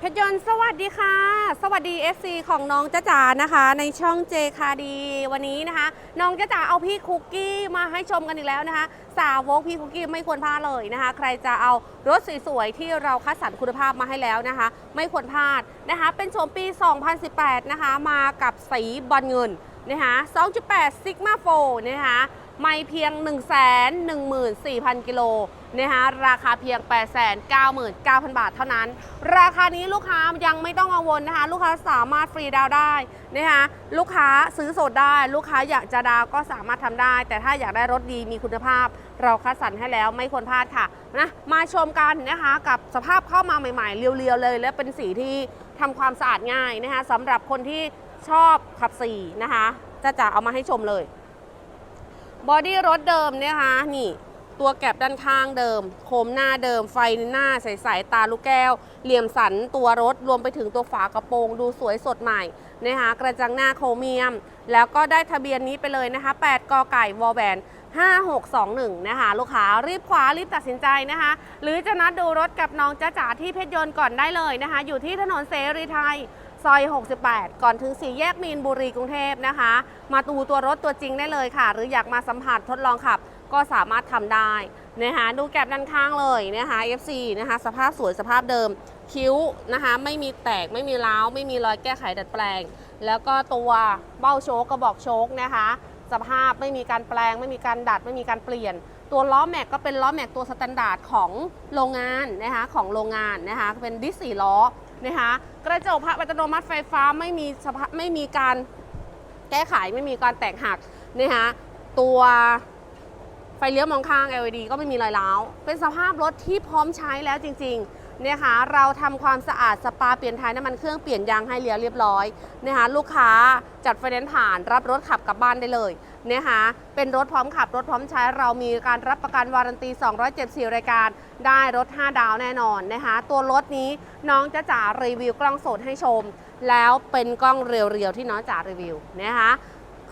เพชรยนต์สวัสดีค่ะ สวัสดี FC ของน้องจ้าจ๋านะคะ ในช่องเจคาดีวันนี้นะคะ น้องจ้าจ๋าเอาพี่คุกกี้มาให้ชมกันอีกแล้วนะคะ สาวกพี่คุกกี้ไม่ควรพลาดเลยนะคะ ใครจะเอารถสวยๆที่เราคัดสรรคุณภาพมาให้แล้วนะคะ ไม่ควรพลาดนะคะ เป็นโฉมปี 2018 นะคะ มากับสีบอลเงินนะคะ 2.8 Sigma 4 นะคะ ไม่เพียง 1 1 4 0 0 0 กิโลนะคะราคาเพียง 899,000 บาทเท่านั้น ราคานี้ลูกค้ายังไม่ต้องกังวลนะคะ ลูกค้าสามารถฟรีดาวได้นะคะลูกค้าซื้อสดได้ ลูกค้าอยากจะดาวก็สามารถทำได้ แต่ถ้าอยากได้รถดีมีคุณภาพ เราคัดสรรให้แล้วไม่ควรพลาดค่ะนะมาชมกันนะคะกับสภาพเข้ามาใหม่ๆ เรียวๆเลย และเป็นสีที่ทำความสะอาดง่ายนะคะสำหรับคนที่ชอบขับสีนะคะจะจะเอามาให้ชมเลย บอดี้รถเดิมเนี่ยคะนี่ตัวแก็บด้านข้างเดิม โคมหน้าเดิม ไฟหน้าใสๆตาลูกแก้ว เหลี่ยมสันตัวรถรวมไปถึงตัวฝากระโปรง ดูสวยสดใหม่นะคะกระจังหน้าโครเมียม แล้วก็ได้ทะเบียนนี้ไปเลยนะคะ 8กไก่วอแบน5621 นะคะ ลูกค้ารีบขวารีบตัดสินใจนะคะ หรือจะนัดดูรถกับน้องจ้าจ๋าที่เพชรยนต์ก่อนได้เลยนะคะ อยู่ที่ถนนเสรีไทย ซอย 68 ก่อนถึงสี่แยกมีนบุรีกรุงเทพนะคะ มาดูตัวรถตัวจริงได้เลยค่ะ หรืออยากมาสัมผัสทดลองขับ ก็สามารถทำได้นะคะดูแก็บด้านข้างเลยนะคะ FC นะคะสภาพสวยสภาพเดิม คิ้วนะคะไม่มีแตกไม่มีร้าว ไม่มีรอยแก้ไขดัดแปลง แล้วก็ตัวเบ้าโชกกระบอกโชกนะคะ สภาพไม่มีการแปลง ไม่มีการดัด ไม่มีการเปลี่ยนตัวล้อแม็กก็เป็นล้อแม็กตัวสแตนดาร์ดของโรงงานนะคะของโรงงานนะคะเป็นดิสสี่ล้อ นะคะกระจกพระอัตโนมัติไฟฟ้าไม่มีสภาพไม่มีการแก้ไขไม่มีการแตกหักนะคะตัวไฟเลี้ยวมองข้าง LED ก็ไม่มีรอยร้าว เป็นสภาพรถที่พร้อมใช้แล้วจริง ๆ นะคะ เราทำความสะอาดสปาเปลี่ยนท้ายน้ำมันเครื่องเปลี่ยนยางให้เรียบเรียบร้อยนะคะลูกค้าจัดไฟแนนซ์ผ่านรับรถขับกลับบ้านได้เลยนะคะเป็นรถพร้อมขับรถพร้อมใช้เรามีการรับประกันวารันตี 274 รายการ ได้รถ 5 ดาวแน่นอนนะคะตัวรถนี้น้องจะจ๋ารีวิวกล้องสดให้ชม แล้วเป็นกล้องเรียวๆที่น้องจ๋ารีวิวนะคะ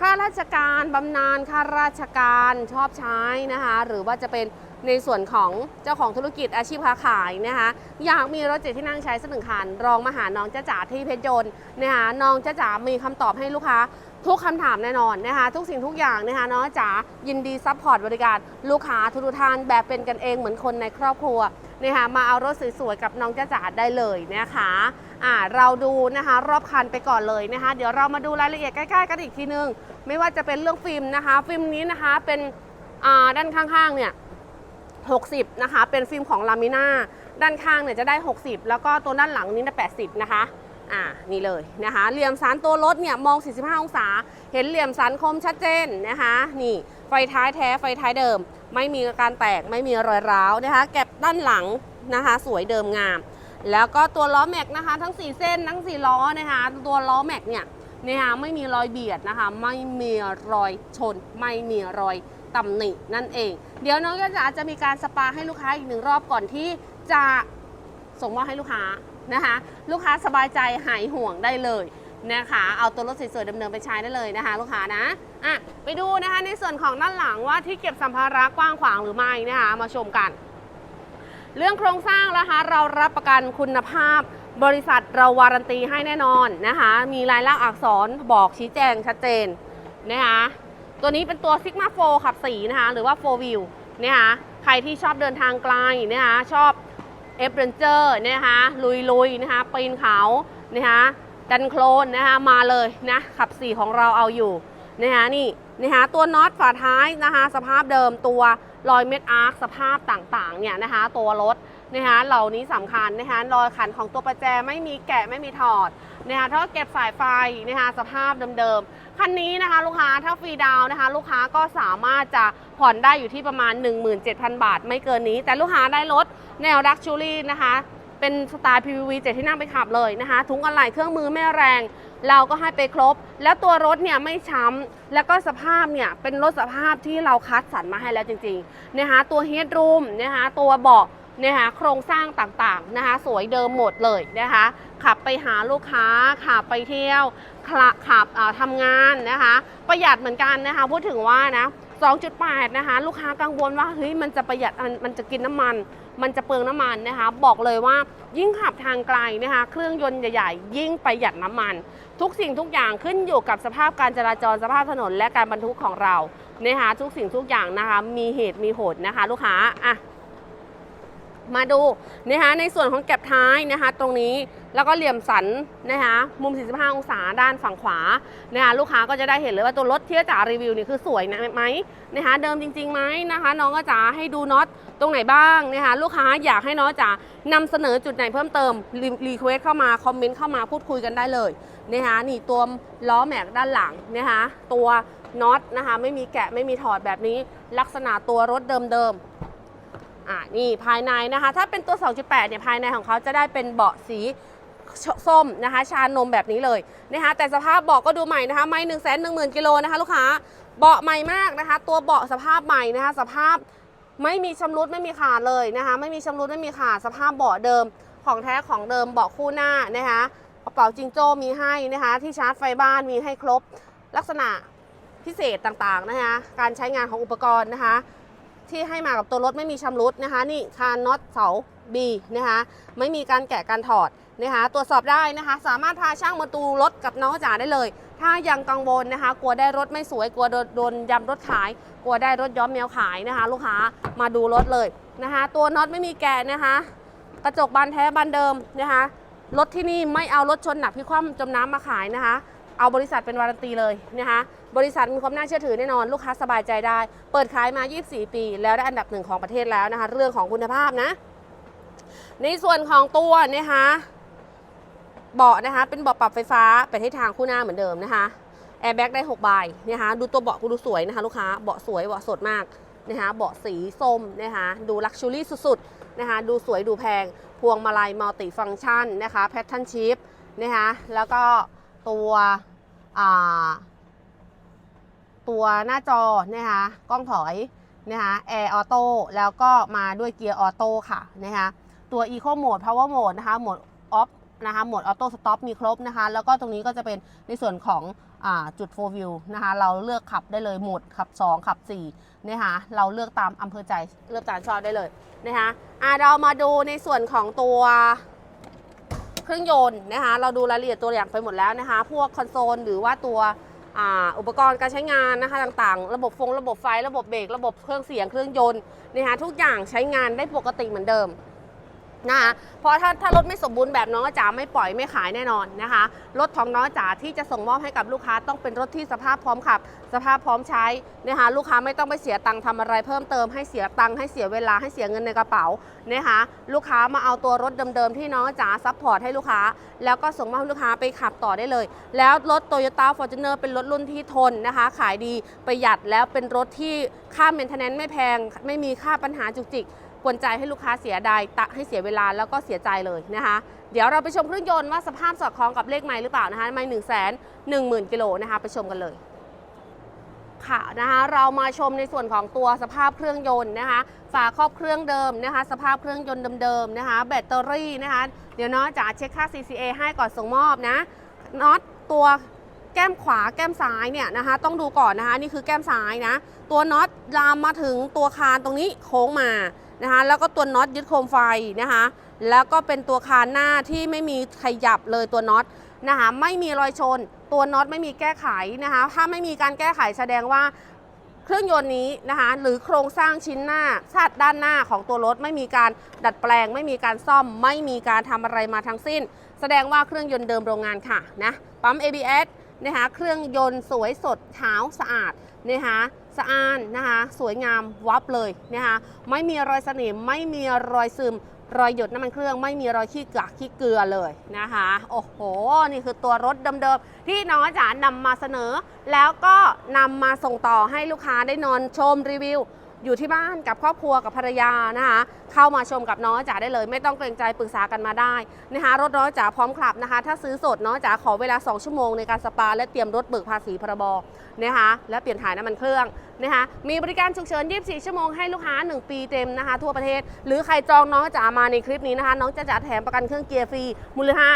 ข้าราชการบำนาญข้าราชการชอบใช้นะคะหรือว่าจะเป็น ในส่วนของเจ้าของธุรกิจอาชีพค้าขายนะคะอยากมีรถเจ็ดที่นั่งใช้สักหนึ่งคัน รองมาหาน้องจ้าจ๋าที่เพชรยนต์นะคะน้องจ้าจ๋ามีคำตอบให้ลูกค้าทุกคำถามแน่นอนนะคะ ทุกสิ่งทุกอย่างนะคะน้องจ๋ายินดีซัพพอร์ตบริการลูกค้าทุกท่านแบบเป็นกันเองเหมือนคนในครอบครัวนะคะมาเอารถสวยๆกับน้องจ้าจ๋าได้เลยนะคะอ่าเราดูนะคะรอบคันไปก่อนเลยนะคะ เดี๋ยวเรามาดูรายละเอียดใกล้ๆกันอีกทีนึง ไม่ว่าจะเป็นเรื่องฟิล์มนะคะ ฟิล์มนี้นะคะเป็นด้านข้างๆเนี่ย 60 นะคะ เป็นฟิล์มของลามิน่าด้านข้างเนี่ยจะได้ 60 แล้วก็ตัวด้านหลังนี่นะ80 นะคะอ่านี่เลยนะคะเหลี่ยมสันตัวรถเนี่ยมอง 45 องศา เห็นเหลี่ยมสันคมชัดเจนนะคะนี่ไฟท้ายแท้ไฟท้ายเดิม ไม่มีการแตกไม่มีรอยร้าวนะคะแก็บด้านหลังนะคะสวยเดิมงาม แล้วก็ตัวล้อแม็กนะคะทั้ง 4 เส้นทั้ง 4 ล้อนะคะตัวล้อแม็กเนี่ยนะคะไม่มีรอยเบียดนะคะไม่มีรอยชน ไม่มีรอย ตำหนินั่นเอง เดี๋ยวน้องก็จะอาจจะมีการสปาให้ลูกค้าอีกหนึ่งรอบก่อนที่จะส่งมอบให้ลูกค้านะคะ ลูกค้าสบายใจหายห่วงได้เลยนะคะ เอาตัวรถสวยๆดำเนินไปใช้ได้เลยนะคะ ลูกค้านะอะไปดูนะคะในส่วนของด้านหลังว่าที่เก็บสัมภาระกว้างขวางหรือไม่นะคะมาชมกัน เรื่องโครงสร้างนะคะ เรารับประกันคุณภาพบริษัทเราวารันตีให้แน่นอนนะคะ มีลายลักษณ์อักษรบอกชี้แจงชัดเจนนะคะ ตัวนี้เป็นตัว Sigma 4ขับสีนะคะ หรือว่า 4 Wheel นะคะใครที่ชอบเดินทางไกลเนะคะชอบเอฟเรนเจอร์นะคะลุยลุยๆนะคะปีนเขานะคะดันโคลนนะคะมาเลยนะขับสีของเราเอาอยู่นะคะนี่นะคะตัวน็อตฝาท้ายนะคะสภาพเดิมตัวรอยเม็ดอาร์คสภาพต่างๆเนี่ยนะคะตัวรถ นะคะเหล่านี้สำคัญนะคะรอยขันของตัวประแจไม่มีแกะไม่มีถอดนะคะถ้าเก็บสายไฟนะคะสภาพเดิมๆคันนี้นะคะลูกค้าถ้าฟรีดาวนะคะ ลูกค้าก็สามารถจะผ่อนได้อยู่ที่ประมาณ 17,000 บาท ไม่เกินนี้ แต่ลูกค้าได้รถแนวดักชูรี่นะคะเป็นสไตล์ PVV เจ็ดที่นั่งไปขับเลยนะคะถุงอะไหล่เครื่องมือไม่แรง เราก็ให้ไปครบ แล้วตัวรถเนี่ยไม่ช้ำแล้วก็สภาพเนี่ยเป็นรถสภาพที่เราคัดสรรมาให้แล้วจริงๆนะคะตัวเฮดรูมนะคะตัวเบาะ นะคะโครงสร้างต่างๆนะคะสวยเดิมหมดเลยนะคะขับไปหาลูกค้าขับไปเที่ยวขับขับเอ่อทำงานนะคะประหยัดเหมือนกันนะคะพูดถึงว่านะ2.8 นะคะ ลูกค้ากังวลว่าเฮ้ยมันจะประหยัดมันจะกินน้ำมัน มันจะเปลืองน้ำมันนะคะ บอกเลยว่ายิ่งขับทางไกลนะคะ เครื่องยนต์ใหญ่ๆ ยิ่งประหยัดน้ำมัน ทุกสิ่งทุกอย่างขึ้นอยู่กับสภาพการจราจรสภาพถนนและการบรรทุกของเรานะคะทุกสิ่งทุกอย่างนะคะ มีเหตุมีผลนะคะ ลูกค้าอะ มาดูนะคะในส่วนของแก็บท้ายนะคะตรงนี้แล้วก็เหลี่ยมสันนะคะมุม 45 องศาด้านฝั่งขวานะคะลูกค้าก็จะได้เห็นเลยว่าตัวรถที่จ๋ารีวิวนี่คือสวยนะไหมนะคะเดิมจริงๆไหมนะคะ น้องก็จ๋าให้ดูน็อตตรงไหนบ้างนะคะลูกค้าอยากให้น้องจ๋านำเสนอจุดไหนเพิ่มเติมรีรีเควสเข้ามาคอมเมนต์เข้ามาพูดคุยกันได้เลยนะคะนี่ตัวล้อแม็กด้านหลังนะคะตัวน็อตนะคะไม่มีแกะไม่มีถอดแบบนี้ ลักษณะตัวรถเดิมๆ อ่านี่ภายในนะคะ ถ้าเป็นตัว 2.8 เนี่ยภายในของเขาจะได้เป็นเบาะสีส้มนะคะ ชานมแบบนี้เลยนะคะ แต่สภาพเบาะก็ดูใหม่นะคะ ไม่หนึ่งแสนหนึ่งหมื่นกิโลนะคะลูกค้าเบาะใหม่มากนะคะ ตัวเบาะสภาพใหม่นะคะ สภาพไม่มีชำรุดไม่มีขาดเลยนะคะ ไม่มีชำรุดไม่มีขาดสภาพเบาะเดิมของแท้ของเดิมเบาะคู่หน้านะคะกระเป๋าจิงโจ้มีให้นะคะ ที่ชาร์จไฟบ้านมีให้ครบ ลักษณะพิเศษต่างๆนะคะ การใช้งานของอุปกรณ์นะคะ ที่ให้มากับตัวรถไม่มีชำรุดนะคะ นี่คานน็อตเสา B นะคะไม่มีการแกะการถอดนะคะตรวจสอบได้นะคะ สามารถพาช่างมาดูรถกับน้องจ๋าได้เลย ถ้ายังกังวลนะคะ กลัวได้รถไม่สวยกลัวโดนยำรถขาย กลัวได้รถย้อมแมวขายนะคะ ลูกค้ามาดูรถเลยนะคะ ตัวน็อตไม่มีแกะนะคะ กระจกบานแท้บานเดิมนะคะรถที่นี่ไม่เอารถชนหนักพิคว่ำจมน้ำมาขายนะคะ เอาบริษัทเป็นวารันตีเลยนะคะบริษัทมีความน่าเชื่อถือแน่นอนลูกค้าสบายใจได้ เปิดขายมา 24 ปี แล้วได้อันดับหนึ่งของประเทศแล้วนะคะเรื่องของคุณภาพนะ ในส่วนของตัวนะคะเบาะนะคะเป็นเบาะปรับไฟฟ้าไปทิศทางคู่หน้าเหมือนเดิมนะคะแอร์แบ็กได้6ใบนะคะดูตัวเบาะกูดูสวยนะคะลูกค้าเบาะสวยเบาะสดมากนะคะเบาะสีส้มนะคะดูลักชูรี่สุดๆนะคะดูสวยดูแพงพวงมาลัยมัลติฟังก์ชันนะคะแพทเทิร์นชิพนะคะแล้วก็ ตัวตัวหน้าจอนะคะกล้องถอยนะคะแอร์ออโต้แล้วก็มาด้วยเกียร์ออโต้ค่ะนะคะตัว Eco Mode Power Mode นะคะโหมดออฟนะคะโหมดออโต้สต็อปมีครบนะคะ แล้วก็ตรงนี้ก็จะเป็นในส่วนของอจุด4 view นะคะ เราเลือกขับได้เลยโหมดขับ 2 ขับ4นะคะเราเลือกตามอำเภอใจเลือกตามชอบได้เลยนะคะอะเรามาดูในส่วนของตัว เครื่องยนต์นะคะ เราดูรายละเอียดตัวอย่างไปหมดแล้วนะคะ พวกคอนโซลหรือว่าตัวอ,อุปกรณ์การใช้งานนะคะต่างๆ ระบบฟง ระบบไฟ ระบบเบรก ระบบเครื่องเสียง เครื่องยนต์นะคะทุกอย่างใช้งานได้ปกติเหมือนเดิม นะคะเพราะถ้าถ้ารถไม่สมบูรณ์แบบน้องจ๋าไม่ปล่อยไม่ขายแน่นอนนะคะ รถของน้องจ๋าที่จะส่งมอบให้กับลูกค้าต้องเป็นรถที่สภาพพร้อมขับ สภาพพร้อมใช้นะคะลูกค้าไม่ต้องไปเสียตังค์ทำอะไรเพิ่มเติมให้เสียตังค์ให้เสียเวลาให้เสียเงินในกระเป๋านะคะลูกค้ามาเอาตัวรถเดิมๆที่น้องจ๋าซัพพอร์ตให้ลูกค้า แล้วก็ส่งมอบให้ลูกค้าไปขับต่อได้เลย แล้วรถ Toyota Fortuner เป็นรถรุ่นที่ทนนะคะ ขายดีประหยัดแล้วเป็นรถที่ค่า maintenance ไม่แพง ไม่มีค่าปัญหาจุกจิก กวนใจให้ลูกค้าเสียดายตะให้เสียเวลาแล้วก็เสียใจเลยนะคะ เดี๋ยวเราไปชมเครื่องยนต์ว่าสภาพสอดคล้องกับเลขไม้หรือเปล่านะคะไม้หนึ่งแสนหนึ่งหมื่นกิโลนะคะไปชมกันเลยค่ะนะคะเรามาชมในส่วนของตัวสภาพเครื่องยนต์นะคะฝาครอบเครื่องเดิมนะคะ สภาพเครื่องยนต์เดิมๆนะคะ แบตเตอรี่นะคะ เดี๋ยวน้องจะเช็คค่า CCA ให้ก่อนส่งมอบนะน็อตตัวแก้มขวาแก้มซ้ายเนี่ยนะคะ ต้องดูก่อนนะคะ นี่คือแก้มซ้ายนะ ตัวน็อตลามมาถึงตัวคานตรงนี้โค้งมา นะคะแล้วก็ตัวน็อตยึดโคมไฟนะคะแล้วก็เป็นตัวคานหน้าที่ไม่มีขยับเลยตัวน็อตนะคะไม่มีรอยชน ตัวน็อตไม่มีแก้ไขนะคะถ้าไม่มีการแก้ไขแสดงว่าเครื่องยนต์นี้นะคะหรือโครงสร้างชิ้นหน้าชาติด้านหน้าของตัวรถไม่มีการดัดแปลง ไม่มีการซ่อม ไม่มีการทำอะไรมาทั้งสิ้น แสดงว่าเครื่องยนต์เดิมโรงงานค่ะนะปั๊ม ABS นะคะเครื่องยนต์สวยสดขาวสะอาดนะคะ สะอาดนะคะ สวยงามวับเลยนะคะไม่มีรอยสนิมไม่มีรอยซึม รอยหยดน้ำมันเครื่อง ไม่มีรอยขี้กากขี้เกลือเลยนะคะ โอ้โห นี่คือตัวรถเดิมๆที่น้องจ๋านำมาเสนอ แล้วก็นำมาส่งต่อให้ลูกค้าได้นอนชมรีวิว อยู่ที่บ้านกับครอบครัวกับภรรยานะคะเข้ามาชมกับน้องจ๋าได้เลย ไม่ต้องเกรงใจปรึกษากันมาได้นะคะรถน้องจ๋าพร้อมขับนะคะ ถ้าซื้อสดน้องจ๋าขอเวลา 2 ชั่วโมงในการสปา และเตรียมรถเบิกภาษีพรบนะคะและเปลี่ยนถ่ายน้ำมันเครื่องนะคะมีบริการฉุกเฉิน 24 ชั่วโมงให้ลูกค้า 1 ปีเต็มนะคะ ทั่วประเทศ หรือใครจองน้องจ๋ามาในคลิปนี้นะคะ น้องจ๋าจ๋าแถมประกันเครื่องเกียร์ฟรี มูลค่า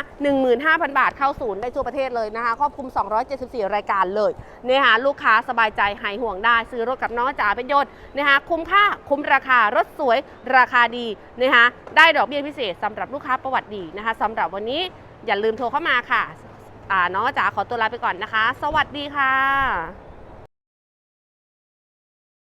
15,000 บาทเข้าศูนย์ได้ทั่วประเทศเลยนะคะครอบคลุม 274 รายการเลยนะคะลูกค้าสบายใจหายห่วงได้ ซื้อรถกับน้องจ๋าเป็นยศนะคะคุ้มค่าคุ้มราคารถสวยราคาดีนะคะได้ดอกเบี้ยพิเศษสำหรับลูกค้าประวัติดีนะคะสำหรับวันนี้อย่าลืมโทรเข้ามาค่ะน้องจ๋าขอตัวลาไปก่อนนะคะ สวัสดีค่ะ